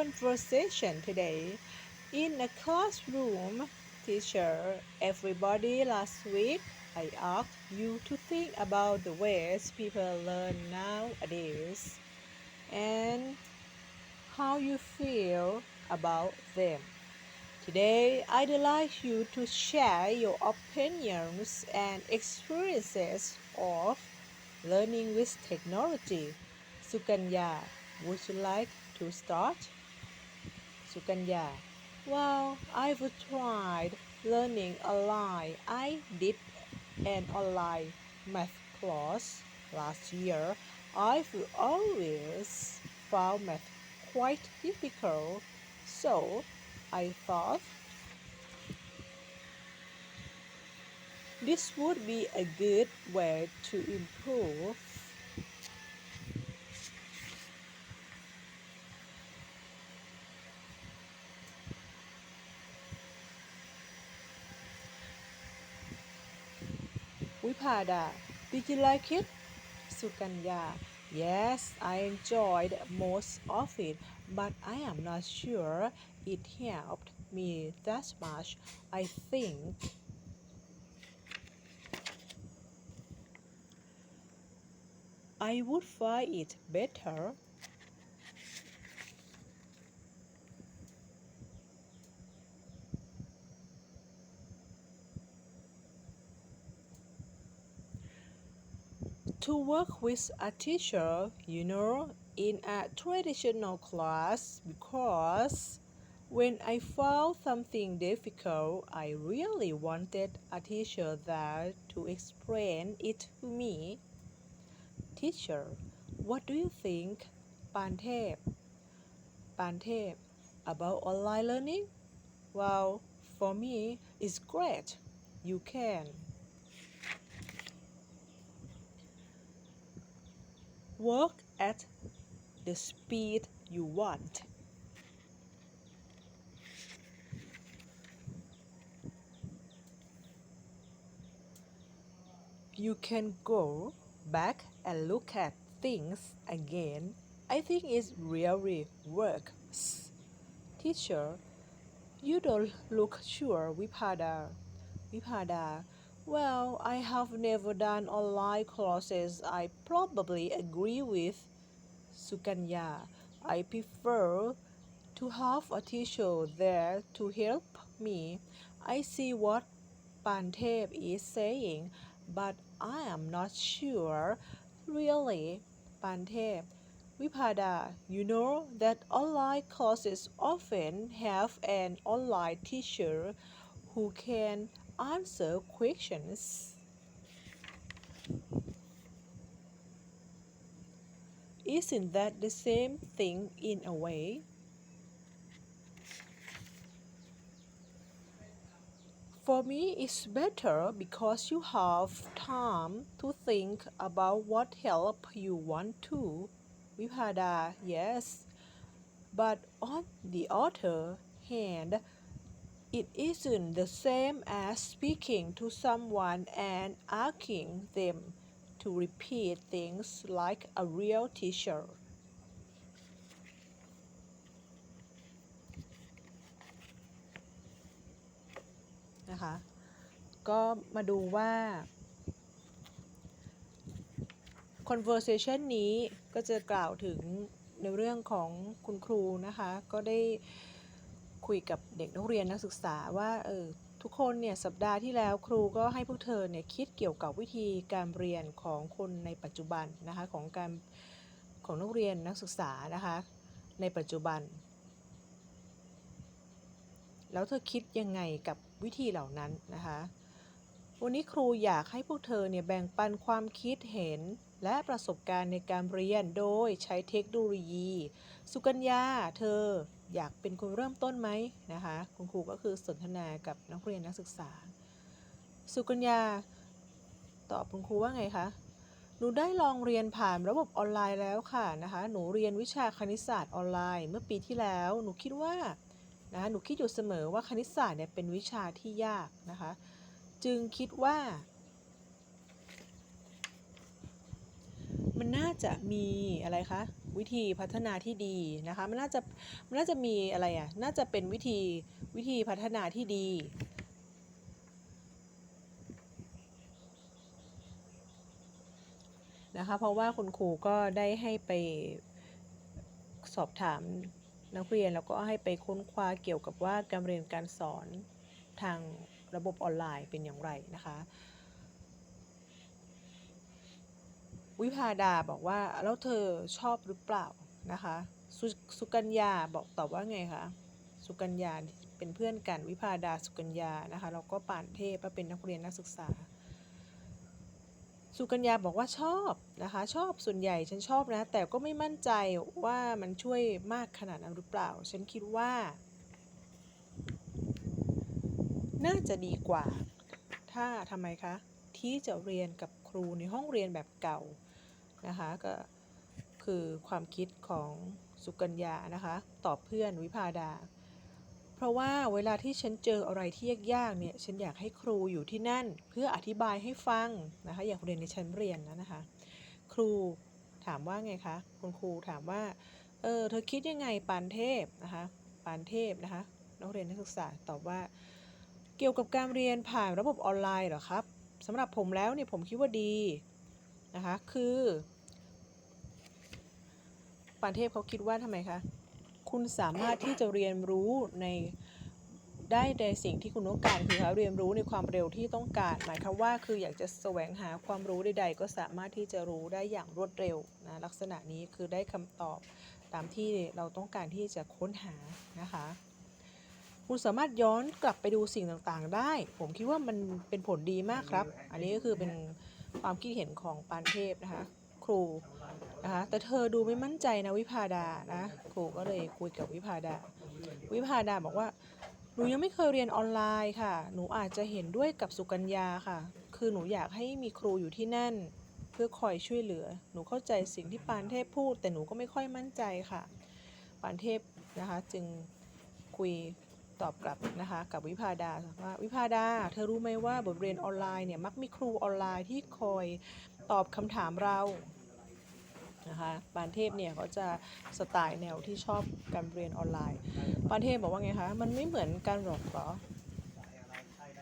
conversation today. In a classroom, teacher, everybody last week, I asked you to think about the ways people learn nowadays and how you feel about them. Today, I'd like you to share your opinions and experiences of learning with technology. Sukanya, would you like to start? Sukanya, well, I've tried learning online. I did an online math class last year. I've always found math quite difficult, so I thought this would be a good way to improve Vipada, did you like it? Sukanya, yes, I enjoyed most of it, but I am not sure it helped me that much. I think I would find it better to work with a teacher, you know, in a traditional class because when I found something difficult, I really wanted a teacher there to explain it to me. Teacher, what do you think, Pantep? Pantep, about online learning? Well, for me, it's great. You can. Work at the speed you want. You can go back and look at things again. I think it really works. Teacher, you don't look sure, Vipada. Vipada, well, I have never done online courses. I probably agree with Sukanya. I prefer to have a teacher there to help me. I see what Pantep is saying, but I am not sure. Really, Pantep. Vipada, you know that online courses often have an online teacher who can answer questions. Isn't that the same thing in a way? For me, it's better because you have time to think about what help you want to. Vipada, yes. But on the other hand, it isn't the same as speaking to someone and asking them to repeat things like a real teacher. นะคะ ก็มาดูว่า conversation นี้ก็จะกล่าวถึงในเรื่องของคุณครูนะคะ ก็ได้ คุยกับเด็กนักเรียนนักศึกษาว่าเออทุกคนเนี่ยสัปดาห์ที่แล้วครูก็ให้พวกเธอเนี่ยคิดเกี่ยวกับวิธีการเรียนของคนในปัจจุบันนะคะของการของนักเรียนนักศึกษานะคะในปัจจุบัน แล้วเธอคิดยังไงกับวิธีเหล่านั้นนะคะวันนี้ครูอยากให้พวกเธอเนี่ยแบ่งปันความคิดเห็น และประสบการณ์ในการเรียนโดยใช้เทคโนโลยี สุกัญญาเธออยากเป็นคนเริ่มต้นไหมนะคะคุณครูก็คือสนทนากับนักเรียนนักศึกษา สุกัญญาตอบคุณครูว่าไงคะหนูได้ลองเรียนผ่านระบบออนไลน์แล้วค่ะนะคะหนูเรียนวิชาคณิตศาสตร์ออนไลน์ เมื่อปีที่แล้ว หนูคิดว่านะหนูคิดอยู่เสมอว่าคณิตศาสตร์เนี่ยเป็นวิชาที่ยากนะคะ จึงคิดว่า มันน่าจะมีอะไรคะวิธีพัฒนาที่ดีนะคะมันน่าจะมันน่าจะมีอะไรอะน่าจะเป็นวิธีวิธีพัฒนาที่ดีนะคะเพราะว่าคุณครูก็ได้ให้ไปสอบถามนักเรียนแล้วก็ให้ไปค้นคว้าเกี่ยวกับว่าการเรียนการสอนทางระบบออนไลน์เป็นอย่างไรนะคะ วิพาดาบอกว่าแล้วเธอชอบหรือเปล่านะคะสสุกัญญาบอกตอบว่าไงคะสุกัญญาเป็นเพื่อนกันวิพาดาสุกัญญานะคะแล้วก็ป่านเทพเป็นนักเรียนนักศึกษา สุกัญญาบอกว่าชอบนะคะชอบส่วนใหญ่ฉันชอบนะ แต่ก็ไม่มั่นใจว่ามันช่วยมากขนาดนั้นหรือเปล่า ฉันคิดว่า น่าจะดีกว่า ถ้าทำไมคะที่จะเรียนกับครูในห้องเรียนแบบเก่า นะคะก็คือความคิดของสุกัญญานะคะตอบเพื่อนวิพาดา เพราะว่าเวลาที่ฉันเจออะไรที่ยากๆเนี่ยฉันอยากให้ครูอยู่ที่นั่นเพื่ออธิบายให้ฟังนะคะอยากเรียนในชั้นเรียนนะนะคะ ครูถามว่าไงคะคุณครูถามว่าเออเธอคิดยังไงปานเทพนะคะปานเทพนะคะนักเรียนนักศึกษาตอบว่า เกี่ยวกับการเรียนผ่านระบบออนไลน์เหรอครับสำหรับผมแล้วเนี่ยผมคิดว่าดี นะคะ คือปานเทพเขาคิดว่าทำไมคะ คุณสามารถที่จะเรียนรู้ในได้ในสิ่งที่คุณต้องการคือคะเรียนรู้ในความเร็วที่ต้องการ หมายความว่าคืออยากจะแสวงหาความรู้ใดๆ ก็สามารถที่จะรู้ได้อย่างรวดเร็วนะลักษณะนี้คือได้คำตอบตามที่เราต้องการที่จะค้นหานะคะ คุณสามารถย้อนกลับไปดูสิ่งต่างๆ ได้ ผมคิดว่ามันเป็นผลดีมากครับ อันนี้ก็คือเป็น ความคิดเห็นของปานเทพนะคะ ครูนะคะแต่เธอดูไม่มั่นใจนะวิพาดานะครูก็เลยคุยกับวิพาดา วิพาดาบอกว่าหนูยังไม่เคยเรียนออนไลน์ค่ะ หนูอาจจะเห็นด้วยกับสุกัญญาค่ะ คือหนูอยากให้มีครูอยู่ที่นั่น เพื่อคอยช่วยเหลือ หนูเข้าใจสิ่งที่ปานเทพพูด แต่หนูก็ไม่ค่อยมั่นใจค่ะ ปานเทพนะคะจึงคุย ตอบกลับนะคะกับวิพาดาว่าวิพาดา เธอรู้ไหมว่าบทเรียนออนไลน์เนี่ยมักมีครูออนไลน์ที่คอยตอบคำถามเรานะคะปานเทพเนี่ยเขาจะสไตล์แนวที่ชอบการเรียนออนไลน์ปานเทพบอกว่าไงคะมันไม่เหมือนกันหรอกหรอ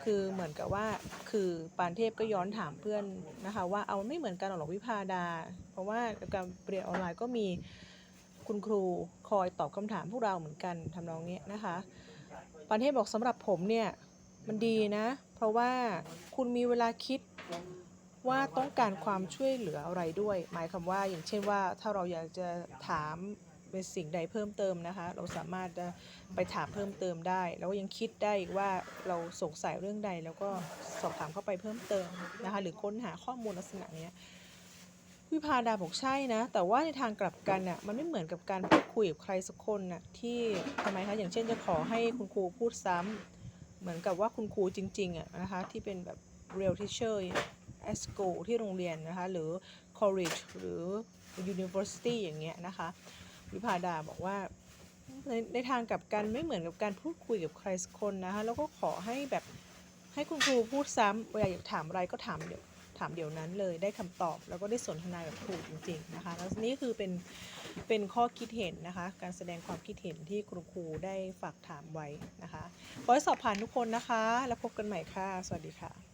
คือเหมือนกับว่าคือปานเทพก็ย้อนถามเพื่อนนะคะว่าเอาไม่เหมือนกันหรอกวิพาดา เพราะว่าการเรียนออนไลน์ก็มีคุณครูคอยตอบคำถามพวกเราเหมือนกันทำนองเนี้ยนะคะ ปานเทพบอกสำหรับผมเนี่ยมันดีนะ เพราะว่าคุณมีเวลาคิดว่าต้องการความช่วยเหลืออะไรด้วย หมายความว่าอย่างเช่นว่าถ้าเราอยากจะถามเป็นสิ่งใดเพิ่มเติมนะคะ เราสามารถจะไปถามเพิ่มเติมได้ แล้วก็ยังคิดได้อีกว่าเราสงสัยเรื่องใด แล้วก็สอบถามเข้าไปเพิ่มเติมนะคะ หรือค้นหาข้อมูลลักษณะนี้ วิพาดาบอกใช่นะ แต่ว่าในทางกลับกันน่ะมันไม่เหมือนกับการพูดคุยกับใครสักคนน่ะที่ทำไมคะอย่างเช่นจะขอให้คุณครูพูดซ้ำเหมือนกับว่าคุณครูจริงๆอะนะคะที่เป็นแบบ real teacher at school ที่โรงเรียนนะคะหรือ college หรือ university อย่างเงี้ยนะคะ วิพาดาบอกว่าในในทางกลับกันไม่เหมือนกับการพูดคุยกับใครสักคนนะคะแล้วก็ขอให้แบบให้คุณครูพูดซ้ำเวลาอยากถามอะไรก็ถามเดี๋ยว ถามเดี๋ยวนั้นเลยได้คำตอบ แล้วก็ได้สนทนาแบบถูกจริง ๆ นะคะแล้วนี่คือเป็นเป็นข้อคิดเห็นนะคะ การแสดงความคิดเห็นที่คุณครูได้ฝากถามไว้นะคะขอให้สอบผ่านทุกคนนะคะ แล้วพบกันใหม่ค่ะ สวัสดีค่ะ